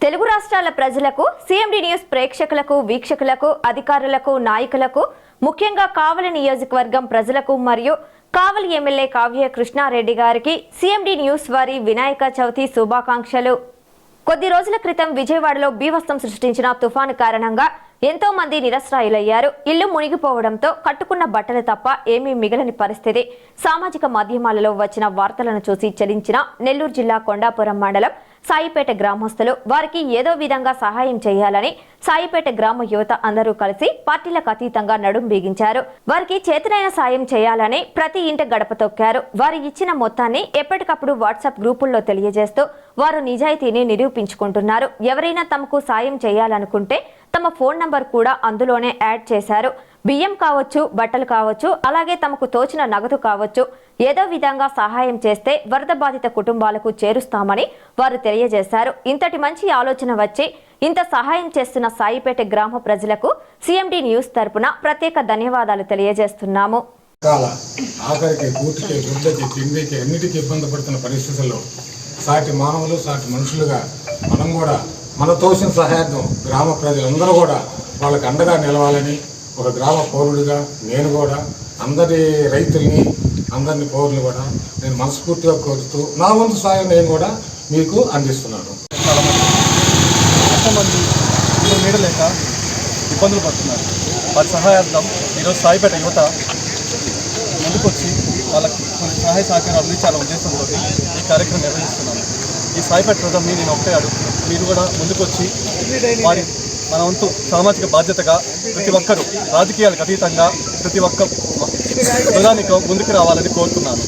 తెలుగు రాష్ట్రాల ప్రజలకు CMD news ప్రేక్షకులకు వీక్షకులకు అధికారులకు నాయకులకు ముఖ్యంగా కావలి నియోజకవర్గం ప్రజలకు మరియు కావలి ఎమ్మెల్యే కావ్య కృష్ణారెడ్డి గారికి సీఎండి న్యూస్ వారి వినాయక చవితి శుభాకాంక్షలు. కొద్ది రోజుల క్రితం విజయవాడలో బీభత్సం సృష్టించిన తుఫాను కారణంగా ఎంతో మంది నిరస్రాయులయ్యారు. ఇల్లు మునిగిపోవడంతో కట్టుకున్న బట్టలు తప్ప ఏమీ మిగలని పరిస్థితి. సామాజిక మాధ్యమాలలో వచ్చిన వార్తలను చూసి చలించిన నెల్లూరు జిల్లా కొండాపురం మండలం సాయిపేట గ్రామస్తులు వారికి ఏదో విధంగా సహాయం చేయాలని సాయిపేట గ్రామ యువత అందరూ కలిసి పార్టీలకు అతీతంగా నడుం బిగించారు. వారికి చేతనైన సాయం చేయాలని ప్రతి ఇంట గడప తొక్కారు. వారు ఇచ్చిన మొత్తాన్ని ఎప్పటికప్పుడు వాట్సాప్ గ్రూపుల్లో తెలియజేస్తూ వారు నిజాయితీని నిరూపించుకుంటున్నారు. ఎవరైనా తమకు సాయం చేయాలనుకుంటే తమ ఫోన్ నంబర్ కూడా అందులోనే యాడ్ చేశారు. బియ్యం కావచ్చు బట్టలు కావచ్చు అలాగే తమకు తోచిన నగదు కావచ్చు ఏదో విధంగా సహాయం చేస్తే వరద బాధిత కుటుంబాలకు చేరుస్తామని వారు తెలియజేశారు. ఇంతటి మంచి ఆలోచన వచ్చి ఇంత సహాయం చేస్తున్న సాయిపేట గ్రామ ప్రజలకు సిఎండి న్యూస్ తరపున ప్రత్యేక ధన్యవాదాలు తెలియజేస్తున్నాము. ఆఖరికి కూటికి గుడ్డకి తిండికి అన్నిటికీ ఇబ్బంది పడుతున్న పరిస్థితుల్లో సాటి మానవులు సాటి మనుషులుగా మనం కూడా మన తోసిన సహాయం గ్రామ ప్రజలందరూ కూడా వాళ్ళకి అండగా నిలవాలని ఒక గ్రామ పౌరుడిగా నేను కూడా అందరి రైతుల్ని అందరిని పౌరులు కూడా నేను మనస్ఫూర్తిగా కోరుతూ నా వంతు సాయం నేను కూడా మీకు అందిస్తున్నాను. ఎంతోమంది నీడలేక ఇబ్బందులు పడుతున్నారు? వారి సహాయార్థం ఈరోజు సాయిపేట యువత ముందుకొచ్చి వాళ్ళకి కొన్ని సహాయ సహకారాలు అందించాలనే ఉద్దేశంతో ఈ కార్యక్రమం నిర్వహిస్తున్నాను ఈ సాయిపేట మీరు నేను ఒకటే అడుగుతున్నాను మీరు కూడా ముందుకొచ్చి వారి మన వంతు సామాజిక బాధ్యతగా ప్రతి ఒక్కరూ రాజకీయాలకు అతీతంగా ప్రతి ఒక్క ప్రధానికం ముందుకు రావాలని కోరుతున్నాను.